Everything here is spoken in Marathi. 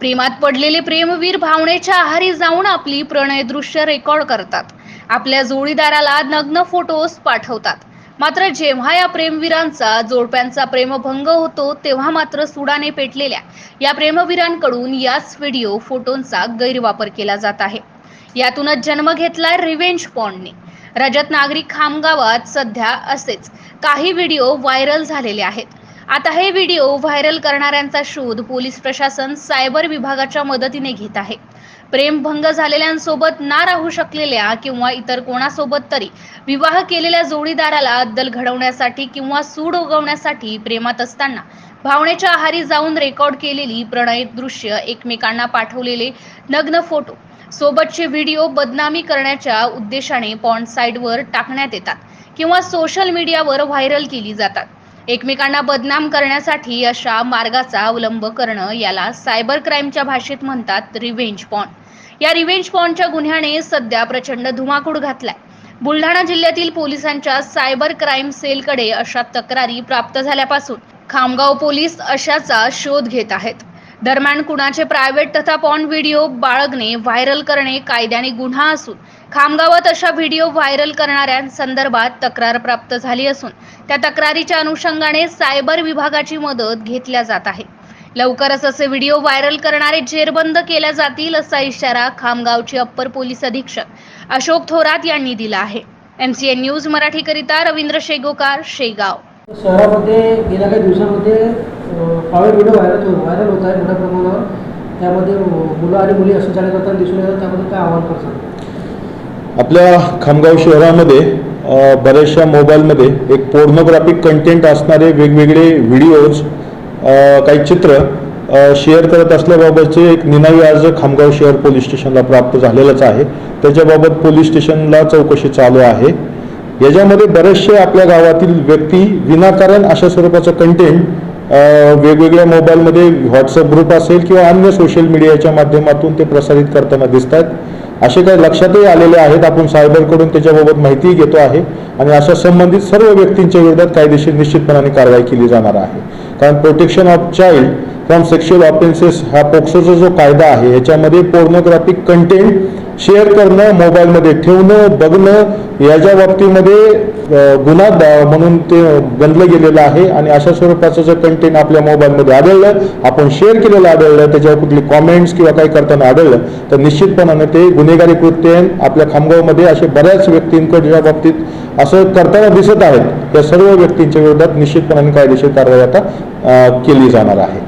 प्रेमात पडलेले प्रेमवीर भावनेच्या आहारी जाऊन आपली प्रणय दृश्य रेकॉर्ड करतात. आपल्या जोडीदाराला नग्न फोटोज पाठवतात. मात्र जेव्हा या प्रेमवीरांचा जोडप्यांचा प्रेमभंग होतो तेव्हा मात्र सुडाने पेटलेल्या या प्रेमवीरांकडून याच व्हिडिओ फोटोंचा गैरवापर केला जात आहे. यातूनच जन्म घेतला रिव्हेंज पॉन्डने. रजत नागरिक खामगावात सध्या असेच काही व्हिडिओ व्हायरल झालेले आहेत. आता हे व्हिडिओ व्हायरल करणाऱ्यांचा शोध पोलीस प्रशासन सायबर विभागाच्या मदतीने घेत आहे. प्रेमभंग झालेल्यांसोबत ना राहू शकलेल्या किंवा इतर कोणासोबत तरी विवाह केलेल्या जोडीदाराला अद्दल घडवण्यासाठी किंवा सूड उगवण्यासाठी प्रेमात असताना भावनेच्या आहारी जाऊन रेकॉर्ड केलेली प्रणयित दृश्य एकमेकांना पाठवलेले नग्न फोटो सोबतचे व्हिडिओ बदनामी करण्याच्या उद्देशाने पॉन्ड साईटवर टाकण्यात येतात किंवा सोशल मीडियावर व्हायरल केली जातात. एकमेकांना बदनाम करण्यासाठी अशा मार्गाचा अवलंब करणं याला सायबर क्राईमच्या भाषेत म्हणतात रिव्हेंज पॉन. या रिव्हेंज पॉनच्या गुन्ह्याने सध्या प्रचंड धुमाकूळ घातलाय. बुलढाणा जिल्ह्यातील पोलिसांच्या सायबर क्राईम सेलकडे अशा तक्रारी प्राप्त झाल्यापासून खामगाव पोलीस अशाचा शोध घेत आहेत. दरम्यान कुणाचे प्रायव्हेट तथा पॉन व्हिडिओ बाळगणे व्हायरल करणे कायद्याने गुन्हा असून खामगावात अशा व्हिडिओ व्हायरल करणाऱ्यांसंदर्भात तक्रार प्राप्त झाली असून त्या तक्रारीच्या अनुषंगाने सायबर विभागाची मदत घेतल्या जात आहे. लवकरच असे व्हिडिओ व्हायरल करणारे जेरबंद केल्या जातील असा इशारा खामगावचे अप्पर पोलीस अधीक्षक अशोक थोरात यांनी दिला आहे. एमसीएन न्यूज मराठीकरिता रवींद्र शेगोकार शेगाव. शहरामध्ये गेल्या काही दिवसामध्ये प्रायव्हेट व्हिडिओ व्हायरल व्हायरल होत आहे मोठ्या प्रमाणावर. त्यामध्ये मुलं आणि मुली असंचालित करताना दिसून येतात त्यामध्ये काय आव्हान करतात आपल्या खामगाव शहरामध्ये बऱ्याचशा मोबाईलमध्ये एक पोर्नोग्राफिक कंटेंट असणारे वेगवेगळे व्हिडिओज काही चित्र शेअर करत असल्याबाबतचे एक निनावी अर्ज खामगाव शहर पोलीस स्टेशनला प्राप्त झालेलाच आहे. त्याच्याबाबत पोलीस स्टेशनला चौकशी चालू आहे. याच्यामध्ये बरेचसे आपल्या गावातील व्यक्ती विनाकारण अशा स्वरूपाचं कंटेंट वेगवेगळ्या मोबाईलमध्ये व्हॉट्सअप ग्रुप असेल किंवा अन्य सोशल मीडियाच्या माध्यमातून ते प्रसारित करताना दिसत आहेत असे काही लक्षातही आलेले आहेत. आपण सायबरकडून त्याच्याबाबत माहितीही घेतो आहे आणि अशा संबंधित सर्व व्यक्तींच्या विरोधात कायदेशीर निश्चितपणाने कारवाई केली जाणार आहे. कारण protection of child from sexual offences हा पोक्सोचा जो कायदा आहे याच्यामध्ये पोर्नोग्राफिक कंटेंट शेअर करणं मोबाईलमध्ये ठेवणं बघणं याच्या बाबतीमध्ये गुन्हा दा- म्हणून ते गणलं गेलेलं आहे आणि अशा स्वरूपाचं जर कंटेंट आपल्या मोबाईलमध्ये आढळलं आपण शेअर केलेलं आढळलं त्याच्यावर कुठली कॉमेंट्स किंवा काही करताना आढळलं तर निश्चितपणाने ते गुन्हेगारी कृत्य आपल्या खामगावमध्ये असे बऱ्याच व्यक्तींकडच्या बाबतीत असं करताना दिसत आहेत त्या सर्व व्यक्तींच्या विरोधात निश्चितपणाने कायदेशीर कारवाई आता केली जाणार आहे.